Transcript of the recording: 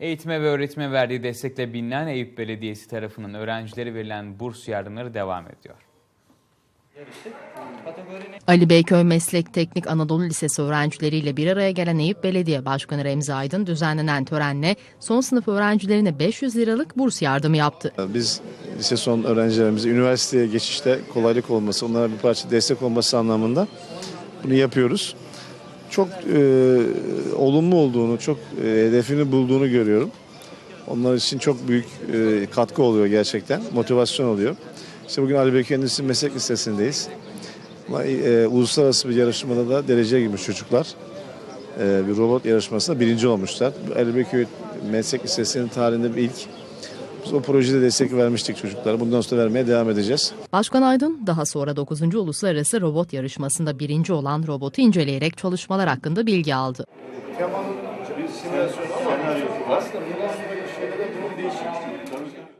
Eğitime ve öğretime verdiği destekle bilinen Eyüp Belediyesi tarafından öğrencilere verilen burs yardımları devam ediyor. Ali Beyköy Meslek Teknik Anadolu Lisesi öğrencileriyle bir araya gelen Eyüp Belediye Başkanı Remzi Aydın düzenlenen törenle son sınıf öğrencilerine 500 liralık burs yardımı yaptı. Biz lise son öğrencilerimize üniversiteye geçişte kolaylık olması, onlara bir parça destek olması anlamında bunu yapıyoruz. Çok e, olumlu olduğunu, çok e, hedefini bulduğunu görüyorum. Onlar için çok büyük e, katkı oluyor gerçekten, motivasyon oluyor. İşte bugün Ali Beyköy Endüstri Meslek Lisesi'ndeyiz. E, uluslararası bir yarışmada da dereceye girmiş çocuklar. E, bir robot yarışmasında birinci olmuşlar. Ali Beyköy Meslek Lisesi'nin tarihinde bir ilk. Biz o projede destek vermiştik çocuklara. Bundan sonra vermeye devam edeceğiz. Başkan Aydın daha sonra 9. Uluslararası Robot Yarışması'nda birinci olan robotu inceleyerek çalışmalar hakkında bilgi aldı. temanın bir simülasyonu ama aslında sonraki şeylere